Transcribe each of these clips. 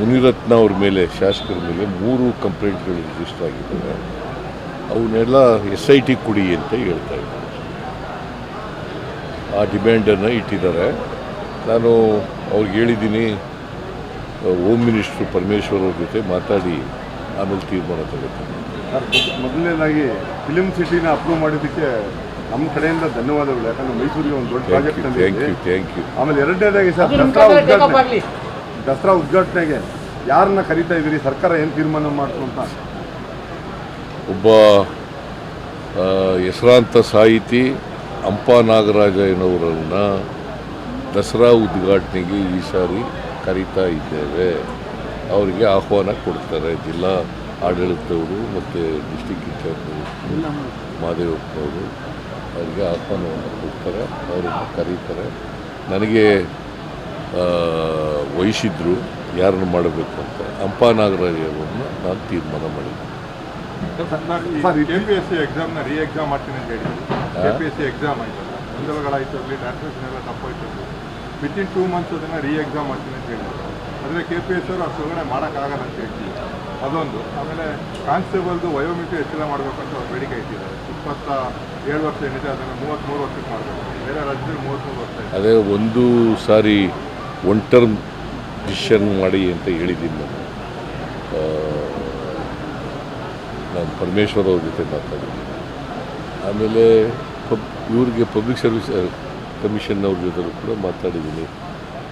ಮುನಿರತ್ನ ಅವ್ರ ಮೇಲೆ ಶಾಸಕರ ಮೇಲೆ ಮೂರು ಕಂಪ್ಲೇಂಟ್ಗಳು ರಿಜಿಸ್ಟರ್ ಆಗಿದ್ದಾವೆ. ಅವನ್ನೆಲ್ಲ ಎಸ್ ಐ ಟಿ ಕೊಡಿ ಅಂತ ಹೇಳ್ತಾ ಇದ್ದಾರೆ. ಆ ಡಿಮ್ಯಾಂಡನ್ನು ಇಟ್ಟಿದ್ದಾರೆ. ನಾನು ಅವ್ರಿಗೆ ಹೇಳಿದ್ದೀನಿ ಹೋಮ್ ಮಿನಿಸ್ಟ್ರು ಪರಮೇಶ್ವರ್ ಅವ್ರ ಜೊತೆ ಮಾತಾಡಿ ಆಮೇಲೆ ತೀರ್ಮಾನ ತಗೋತೀನಿ ಸರ್ ಮೊದಲನೇದಾಗಿ ಫಿಲಿಂ ಸಿಟಿನ ಅಪ್ರೂವ್ ಮಾಡಿದ್ದಕ್ಕೆ ನಮ್ಮ ಕಡೆಯಿಂದ ಧನ್ಯವಾದಗಳು. ಯಾಕಂದ್ರೆ ಮೈಸೂರಿಗೆ ಒಂದು ದೊಡ್ಡ project you thank you thank you ಆಮೇಲೆ ಎರಡನೇದಾಗಿ ಸರ್ ದಸರಾ ಉದ್ಘಾಟನೆಗೆ ಯಾರನ್ನ ಕರೀತಾ ಇದ್ದೀರಿ? ಸರ್ಕಾರ ಏನು ತೀರ್ಮಾನ ಮಾಡ್ತು ಅಂತ? ಒಬ್ಬ ಹೆಸರಾಂತ ಸಾಹಿತಿ ಅಂಪ ನಾಗರಾಜಯ್ಯನವರನ್ನು ದಸರಾ ಉದ್ಘಾಟನೆಗೆ ಈ ಸಾರಿ ಕರೀತಾ ಇದ್ದೇವೆ. ಅವರಿಗೆ ಆಹ್ವಾನ ಕೊಡ್ತಾರೆ ಜಿಲ್ಲಾ ಆಡಳಿತವರು ಮತ್ತು ಡಿಸ್ಟಿಕ್ ಇನ್ಚಾರ್ಜ್ ಮಾದೇವಪ್ಪನವರು ಅವರಿಗೆ ಆಹ್ವಾನವನ್ನು ಕೊಡ್ತಾರೆ, ಅವರನ್ನು ಕರೀತಾರೆ. ನನಗೆ ವಹಿಸಿದ್ರು ಯಾರನ್ನು ಮಾಡಬೇಕು ಅಂತ. ಹಂಪ ನಾಗರಾಜಯ್ಯವ್ರನ್ನ ನಾನು ತೀರ್ಮಾನ ಮಾಡಿದ್ದೆ. Sir, K P S C ಎಕ್ಸಾಮ್ನ re exam ಮಾಡ್ತೀನಿ ಅಂತ ಹೇಳಿದ್ರು. K P S C exam ಆಯ್ತಲ್ಲ ಗೊಂದಲಗಳಾಯ್ತು ಅಲ್ಲಿ ಟ್ರಾನ್ಸ್ಲೇಷನ್ ಎಲ್ಲ ತಪ್ಪಾಯ್ತು ವಿತ್ ಇನ್ ಟೂ ಮಂತ್ಸ್ ಅದನ್ನು ರೀ ಎಕ್ಸಾಮ್ ಮಾಡ್ತೀನಿ ಅಂತ ಹೇಳಿದ್ರು. ಆದರೆ ಕೆ ಪಿ ಎಸ್ ಅವರು ಅಷ್ಟೊಳಗಡೆ ಮಾಡೋಕ್ಕಾಗಲ್ಲ ಅಂತ ಹೇಳ್ತೀವಿ. ಅದೊಂದು. ಆಮೇಲೆ ಕಾನ್ಸ್ಟೇಬಲ್ದು ವಯೋಮಿತಿ ಹೆಚ್ಚಳ ಮಾಡಬೇಕಂತ ಅವ್ರು ಬೇಡಿಕೆ ಇಟ್ಟಿದ್ದಾರೆ. ಇಪ್ಪತ್ತ ಏಳು ವರ್ಷ ಏನಿದೆ ಅದನ್ನು ಮೂವತ್ತ್ಮೂರು ವರ್ಷಕ್ಕೆ ಮಾಡಬೇಕು. ಬೇರೆ ರಾಜ್ಯದಲ್ಲಿ ಮೂವತ್ತ್ಮೂರು ವರ್ಷ ಅದೇ ಒಂದು ಸಾರಿ ಒನ್ ಟರ್ಮ್ ಡಿಸಿಷನ್ ಮಾಡಿ ಅಂತ ಹೇಳಿದ್ದೀನಿ ನಾನು. ನಾನು ಪರಮೇಶ್ವರ್ ಅವ್ರ ಜೊತೆ ಮಾತಾಡಿದ್ದೀನಿ. ಆಮೇಲೆ ಪಬ್, ಇವ್ರಿಗೆ ಪಬ್ಲಿಕ್ ಸರ್ವಿಸ್ ಕಮಿಷನ್ ಅವ್ರ ಜೊತೆ ಕೂಡ ಮಾತಾಡಿದ್ದೀನಿ.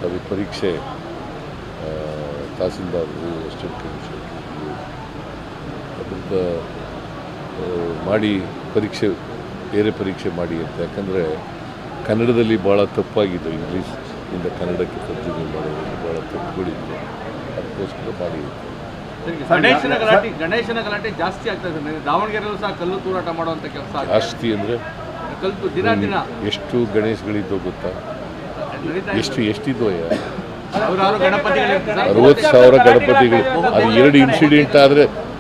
ಅದು ಪರೀಕ್ಷೆ ತಹಸೀಲ್ದಾರರು ಅಸಿಸ್ಟೆಂಟ್ ಕಮಿಷನ್ ಅದರಿಂದ ಮಾಡಿ ಪರೀಕ್ಷೆ, ಬೇರೆ ಪರೀಕ್ಷೆ ಮಾಡಿ ಅಂತ. ಯಾಕಂದರೆ ಕನ್ನಡದಲ್ಲಿ ಭಾಳ ತಪ್ಪಾಗಿದೆ, ಇಂಗ್ಲೀಷ್ ಇಂದ ಕನ್ನಡಕ್ಕೆ ತರ್ಜುಮೆ ಮಾಡೋದು ಭಾಳ ತಪ್ಪುಗಳಿದೆ. ಅದಕ್ಕೋಸ್ಕರ ಬಾಡಿ ಗಣೇಶನ ಗಲಾಟೆ ಗಣೇಶನ ಗಲಾಟೆ ಜಾಸ್ತಿ ಆಗ್ತಾ ಇದೆ. ದಾವಣಗೆರೆಯಲ್ಲೂ ಸಹ ಕಲ್ಲು ತೂರಾಟ ಮಾಡುವಂತ ಕೆಲಸ ಜಾಸ್ತಿ ಅಂದರೆ ಕಲ್ಲು ದಿನ ದಿನ. ಎಷ್ಟು ಗಣೇಶಗಳಿದ್ದೋ ಗೊತ್ತಾ? ಎಷ್ಟು ಸರ್. ಅರವತ್ತು ಸಾವಿರ ಗಣಪತಿಗಳು. ಅದು ಎರಡು ಇನ್ಸಿಡೆಂಟ್ ಆದರೆ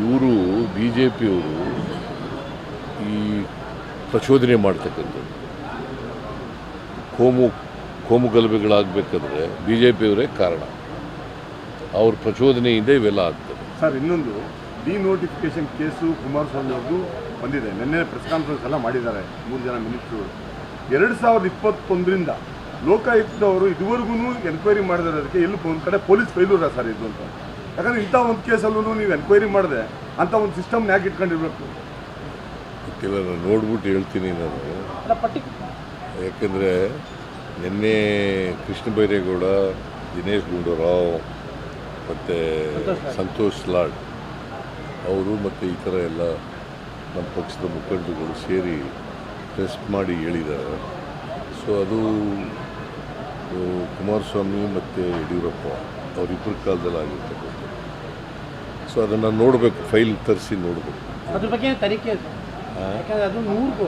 ಇವರು ಬಿ ಜೆ ಪಿಯವರು ಈ ಪ್ರಚೋದನೆ ಮಾಡ್ತಕ್ಕಂಥದ್ದು. ಕೋಮು ಕೋಮು ಗಲಭೆಗಳಾಗಬೇಕಾದ್ರೆ ಬಿ ಜೆ ಪಿಯವರೇ ಕಾರಣ. ಅವ್ರ ಪ್ರಚೋದನೆಯಿಂದ ಇವೆಲ್ಲ ಆಗ್ತದೆ. ಸರ್ ಇನ್ನೊಂದು ಡಿನೋಟಿಫಿಕೇಶನ್ ಕೇಸು ಕುಮಾರಸ್ವಾಮಿ ಅವ್ರದ್ದು ಬಂದಿದೆ. ನಿನ್ನೆ ಪ್ರೆಸ್ ಕಾನ್ಫರೆನ್ಸ್ ಎಲ್ಲ ಮಾಡಿದ್ದಾರೆ ಮೂರು ಜನ ಮಿನಿಸ್ಟ್ರು. ಎರಡು ಸಾವಿರದ ಇಪ್ಪತ್ತೊಂದರಿಂದ ಲೋಕಾಯುಕ್ತವರು ಇದುವರೆಗೂ ಎನ್ಕ್ವೈರಿ ಮಾಡಿರೋದಕ್ಕೆ ಎಲ್ಲಿ ಒಂದು ಕಡೆ ಪೊಲೀಸ್ ಫೈಲೂರ ಸರ್ ಇದು ಅಂತ. ಯಾಕಂದ್ರೆ ಇಂಥ ಒಂದು ಕೇಸಲ್ಲೂ ನೀವು ಎನ್ಕ್ವೈರಿ ಮಾಡಿದೆ ಅಂತ ಒಂದು ಸಿಸ್ಟಮ್ ಯಾಕೆ ಇಟ್ಕೊಂಡಿರ್ಬೇಕು. ಗೊತ್ತಿಲ್ಲ ನಾನು ನೋಡ್ಬಿಟ್ಟು ಹೇಳ್ತೀನಿ ನಾನು. ಯಾಕಂದ್ರೆ ನಿನ್ನೆ ಕೃಷ್ಣ ಬೈರೇಗೌಡ ದಿನೇಶ್ ಗುಂಡೂರಾವ್ ಮತ್ತು ಸಂತೋಷ್ ಲಾಡ್. ಅವರು ಮತ್ತು ಈ ಥರ ಎಲ್ಲ ನಮ್ಮ ಪಕ್ಷದ ಮುಖಂಡರುಗಳು ಸೇರಿ ಟೆಸ್ಟ್ ಮಾಡಿ ಹೇಳಿದ್ದಾರೆ. ಸೊ ಅದು ಕುಮಾರಸ್ವಾಮಿ ಮತ್ತು ಯಡಿಯೂರಪ್ಪ ಅವರಿಬ್ಬರ ಕಾಲದಲ್ಲಿ ಆಗಿರ್ತಕ್ಕಂಥದ್ದು ಸೊ ಅದನ್ನು ನೋಡಬೇಕು ಫೈಲ್ ತರಿಸಿ ನೋಡಬೇಕು. ಅದ್ರ ಬಗ್ಗೆ ತನಿಖೆ ಇದೆ. ಯಾಕಂದ್ರೆ ಅದು ನೂರು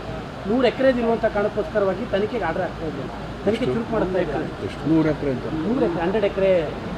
ನೂರು ಎಕರೆ ಇರುವಂಥ ಕಾರಣಕ್ಕೋಸ್ಕರವಾಗಿ ತನಿಖೆಗೆ ಆರ್ಡರ್ ಆಗ್ತಾ ಇದೆ. ತನಿಖೆ ಚುರುಕು ಮಾಡುತ್ತಾ ಇದ್ದಾರೆ. ಎಷ್ಟು? ನೂರು ಎಕರೆ ನೂರು ಎಕರೆ ಹಂಡ್ರೆಡ್ ಎಕರೆ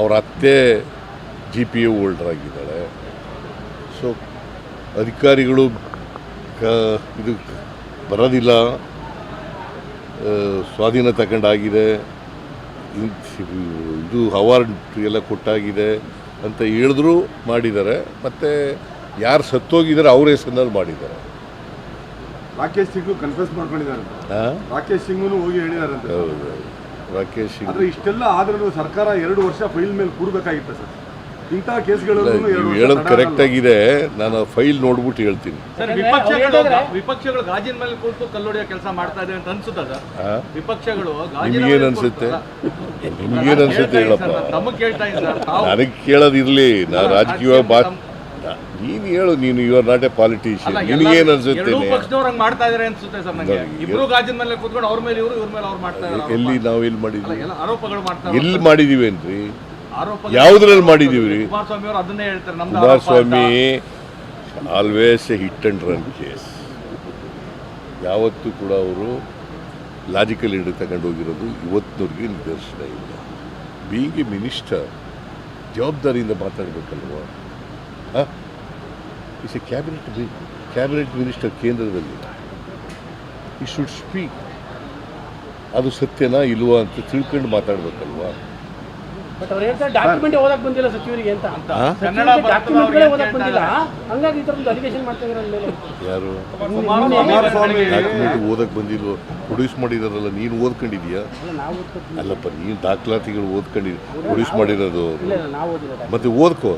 ಅವ್ರ ಅತ್ತೆ ಜಿ ಪಿ ಯು ಹೋಲ್ಡರ್ ಆಗಿದ್ದಾಳೆ. ಸೊ ಅಧಿಕಾರಿಗಳು ಕ ಇದು ಬರೋದಿಲ್ಲ. ಸ್ವಾಧೀನ ತಗೊಂಡಾಗಿದೆ ಇದು ಅವಾರ್ಡ್ ಎಲ್ಲ ಕೊಟ್ಟಾಗಿದೆ ಅಂತ ಹೇಳಿದ್ರು ಮಾಡಿದ್ದಾರೆ. ಮತ್ತು ಯಾರು ಸತ್ತೋಗಿದ್ದಾರೆ ಅವ್ರ ಹೆಸರಿನಲ್ಲಿ ಮಾಡಿದ್ದಾರೆ. ರಾಕೇಶ್ ಸಿಂಗ್ ಕನ್ಫ್ಯೂಸ್ ಮಾಡ್ಕೊಂಡಿದ್ದಾರೆ ರಾಕೇಶ್ ಸಿಂಗ್ನು ಹೋಗಿ ಹೇಳಿದ್ದಾರೆ ಹೌದು. ರಾಕೇಶ್ ಸಿಂಗ್ ಆದ್ರೆ ಇಷ್ಟೆಲ್ಲ ಆದ್ರೂ ಸರ್ಕಾರ ಎರಡು ವರ್ಷ ಫೈಲ್ ಮೇಲೆ ಕೂಡಬೇಕಾಗಿತ್ತು ಸರ್? ಇಂತಹ ಕೇಸ್ಗಳನ್ನು ನೀವು ಹೇಳೋದು ಕರೆಕ್ಟ್ ಆಗಿದೆ. ನಾನು ಫೈಲ್ ನೋಡ್ಬಿಟ್ಟು ಹೇಳ್ತೀನಿ. ಸರ್ ವಿಪಕ್ಷಗಳು ವಿಪಕ್ಷಗಳು ಗಾಜಿನ ಮೇಲೆ ಕೂತು ಕಲ್ಲೊಡೆಯೋ ಕೆಲಸ ಮಾಡ್ತಾ ಇದೆ ಅಂತ ಅನ್ಸುತ್ತಾ ಸರ್? ಆ? ವಿಪಕ್ಷಗಳು ನಿಮ್ಗೇನ್ ಅನ್ಸುತ್ತೆ? ನಿಮ್ಗೇನ್ ಅನ್ಸುತ್ತೆ ಹೇಳಪ್ಪ. ತಮಗೆ ಕೇಳ್ತಾ ತಾವು ನನಗೆ ಕೇಳೋದಿರ್ಲಿ. ನಾನು ರಾಜಕೀಯ ಬಾ ನೀನು ಹೇಳು ನೀನು you are not a politician ನಿಮಗೆ ನಿನಗೇನು ಅನ್ಸುತ್ತೆ ಮಾಡ್ತಾ ಇದಾರೆ ಅನ್ಸುತ್ತೆ ಸರ್ ನಂಗೆ ಇಬ್ರು ಗಾಜಿನ ಮೇಲೆ ಕೂತ್ಕೊಂಡು ಅವ್ರ ಮೇಲೆ ಇವರು ಇವ್ರ ಮೇಲೆ ಅವ್ರು ಮಾಡ್ತಾ ಇದ್ದಾರೆ ಎಲ್ಲಿ ನಾವು ಎಲ್ಲಿ ಮಾಡಿದ್ವಿ? ಆರೋಪಗಳು ಮಾಡ್ತಾ ಎಲ್ಲಿ ಮಾಡಿದೀವಿ ಏನ್ರಿ? ಯಾವ್ದ್ರಲ್ಲಿ ಮಾಡಿದೀವ್ರಿ? ಕುಮಾರಸ್ವಾಮಿ ಅವರು ಅದನ್ನೇ ಹೇಳ್ತಾರೆ ನಮ್ಮ Kumaraswamy always a hit and run case ಯಾವತ್ತೂ ಕೂಡ ಅವರು ಲಾಜಿಕಲ್ ಹಿಡಿದು ತಗೊಂಡು ಹೋಗಿರೋದು ಇವತ್ತಿನವ್ರಿಗೆ ನಿದರ್ಶನ ಇಲ್ಲ. ಬೀಂಗ್ ಎ ಮಿನಿಸ್ಟರ್ ಜವಾಬ್ದಾರಿಯಿಂದ ಮಾತಾಡಬೇಕಲ್ವ? Is a cabinet cabinet minister ಕೇಂದ್ರದಲ್ಲಿ ಈ ಶುಡ್ ಸ್ಪೀಕ್ ಅದು ಸತ್ಯನಾ ಇಲ್ವಾ ಅಂತ ತಿಳ್ಕೊಂಡು ಮಾತಾಡ್ಬೇಕಲ್ವಾ? ಬಟ್ ಅವ್ರು ಹೇಳ್ತಾರೆ ಡಾಕ್ಯುಮೆಂಟ್ ಓದಕ್ ಬಂದಿಲ್ಲ ಸಚಿವರಿಗೆ ಅಂತ? ಹಂಗಾಗಿ ಯಾರು? ಡಾಕ್ಯುಮೆಂಟ್ ಓದಕ್ಕೆ ಬಂದಿಲ್ವ? ಪ್ರೊಡ್ಯೂಸ್ ಮಾಡಿದಾರಲ್ಲ ನೀನು ಓದ್ಕೊಂಡಿದ್ಯಾ? ಅಲ್ಲಪ್ಪ ನೀನು ದಾಖಲಾತಿಗಳು ಓದ್ಕೊಂಡಿದ್ದಿ. ಪ್ರೊಡ್ಯೂಸ್ ಮಾಡಿರೋದು. ಇಲ್ಲ ಇಲ್ಲ ಓದಿಲ್ಲ. ಮತ್ತೆ ಓದ್ಕೋ.